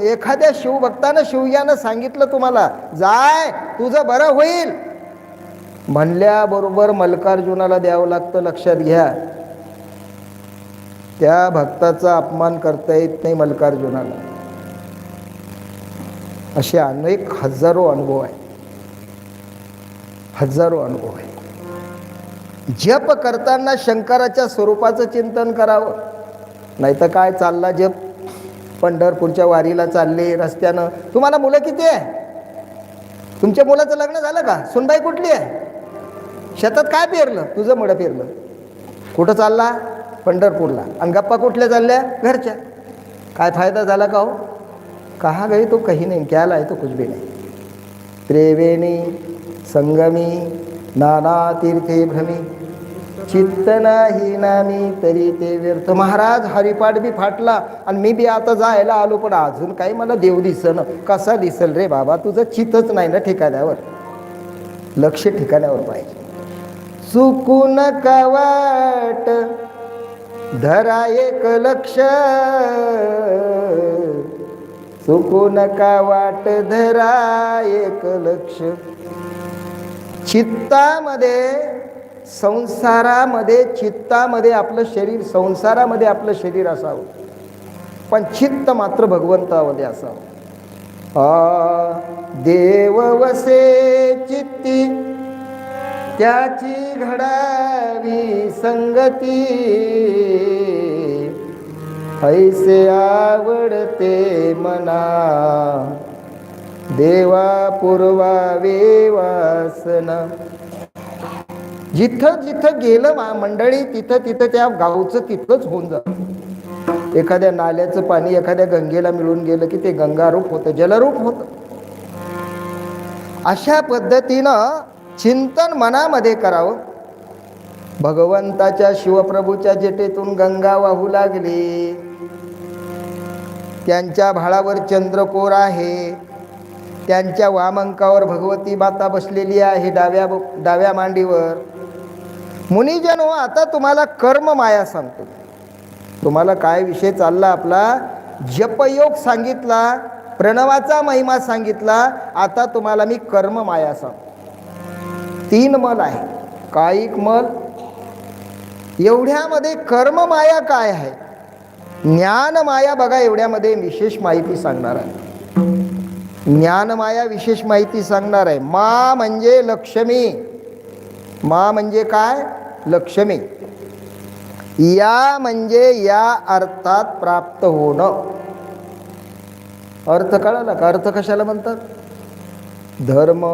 एखाद्या शिवभक्तानं शिवयानं सांगितलं तुम्हाला जाय तुझं बरं होईल. म्हणल्याबरोबर मल्कार्जुनाला द्यावं लागतं लक्षात घ्या. त्या भक्ताचा अपमान करता येत नाही मल्कार्जुनाला असे अनेक हजारो अनुभव आहे हजारो अनुभव आहे जप करताना शंकराच्या स्वरूपाचं चिंतन करावं. नाही तर काय चालला जप? पंढरपूरच्या वारीला चालले रस्त्यानं. तुम्हाला मुलं किती आहे? तुमच्या मुलाचं लग्न झालं का? सुनबाई कुठली आहे? शेतात काय पेरलं? तुझं मुळं पेरलं. कुठं चालला? पंढरपूरला. आणि गप्पा कुठल्या चालल्या? घरच्या. काय फायदा झाला का हो? कहा गई तो कही नाही क्या लाय तो कुछ भी नाही. त्रेवेणी संगमी नाना तीर्थे भ्रमी. चित्त नाही नामी तरी ते व्यर्थ. महाराज हरिपाठ बी फाटला आणि मी बी आता जायला आलो पण अजून काही मला देव दिसन. कसा दिसल रे बाबा? तुझं चितच नाही ना ठिकाण्यावर. लक्ष ठिकाण्यावर पाहिजे. चुकून का वाट धरा एक लक्ष. चुकून का वाट धरा एक लक्ष. चित्तामध्ये संसारामध्ये चित्तामध्ये आपलं शरीर संसारामध्ये आपलं शरीर असावं. पण चित्त मात्र भगवंतामध्ये असावं. आ देव वसे चित्ती त्याची घडावी संगती. ऐसे आवडते मना देवा पुरवा वासना. जिथं जिथं गेलं मंडळी तिथं तिथं त्या गावचं तिथंच होऊन जात. एखाद्या नाल्याचं पाणी एखाद्या गंगेला मिळून गेलं की ते गंगारूप होतं जलरूप होतं. अशा पद्धतीनं चिंतन मनामध्ये करावं. भगवंताच्या शिवप्रभूच्या जेटेतून गंगा वाहू लागली. त्यांच्या भाळावर चंद्रकोर आहे. त्यांच्या वामंकावर भगवती माता बसलेली आहे डाव्या डाव्या मांडीवर. मुनिजन हो आता तुम्हाला कर्म माया सांगतो. तुम्हाला काय विषय चालला आपला? जपयोग सांगितला प्रणवाचा महिमा सांगितला आता तुम्हाला मी कर्म माया सांगतो. तीन मल आहे. कायिक मल? एवढ्यामध्ये कर्म माया काय आहे? ज्ञान माया बघा एवढ्यामध्ये विशेष माहिती सांगणार आहे. ज्ञानमाया विशेष माहिती सांगणार आहे. मा म्हणजे लक्ष्मी. मा म्हणजे काय? लक्ष्मी. या म्हणजे या अर्थात प्राप्त होणं. अर्थ कळाला का? अर्थ कशाला म्हणतात? धर्म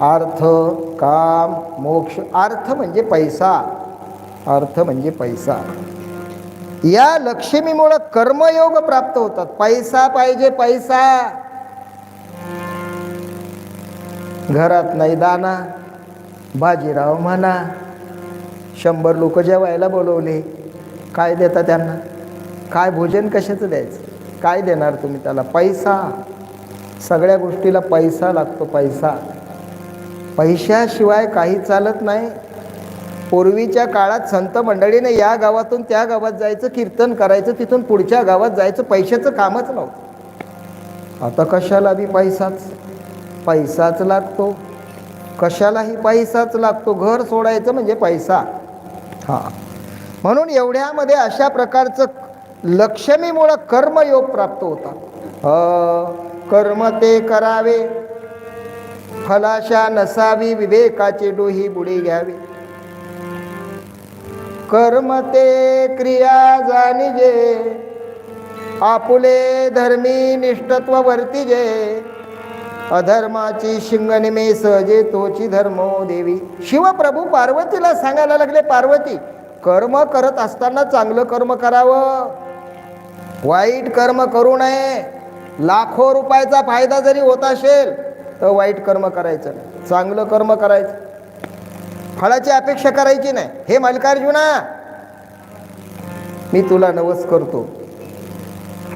अर्थ काम मोक्ष. अर्थ म्हणजे पैसा. अर्थ म्हणजे पैसा. या लक्ष्मीमुळं कर्मयोग प्राप्त होतात. पैसा पाहिजे पैसा. घरात नाही दाना. बाजीराव म्हणा शंभर लोक जेवायला बोलवले. काय देता त्यांना? काय भोजन कशाचं द्यायचं? काय देणार तुम्ही त्याला? पैसा. सगळ्या गोष्टीला पैसा लागतो पैसा. पैशाशिवाय काही चालत नाही. पूर्वीच्या काळात संत मंडळीने या गावातून त्या गावात जायचं कीर्तन करायचं तिथून पुढच्या गावात जायचं पैशाचं कामच नव्हतं. आता कशाला बी पैसाच? पैसाच लागतो. कशालाही पैसाच लागतो. घर सोडायचं म्हणजे पैसा. हां. म्हणून एवढ्यामध्ये अशा प्रकारचं लक्ष्मीमुळं कर्मयोग प्राप्त होता कर्म ते करावे. फलाशा नसावी विवेकाचे डोही बुडी घ्यावी. कर्म ते क्रिया जाणिजे. आपुले धर्मी निष्ठत्व वर्तिजे अधर्माची शिंगनिमे सहजे तोची धर्मो देवी. शिवप्रभू पार्वतीला सांगायला लागले पार्वती कर्म करत असताना चांगलं कर्म करावं. वाईट कर्म करू नये. लाखो रुपयाचा फायदा जरी होत असेल तर वाईट कर्म करायचं नाही. चांगलं कर्म करायचं. फळाची अपेक्षा करायची नाही. हे मल्लिकार्जुना मी तुला नवस करतो.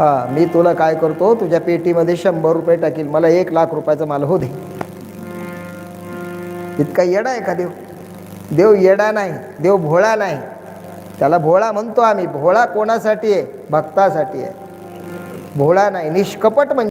हां मी तुला काय करतो तुझ्या पेटीमध्ये शंभर रुपये टाकील मला एक लाख रुपयाचा माल हो दे. इतका येडा आहे का देव? देव येडा नाही देव भोळा नाही. त्याला भोळा म्हणतो आम्ही भोळा कोणासाठी आहे? भक्तासाठी आहे. भोळा नाही निष्कपट म्हणजे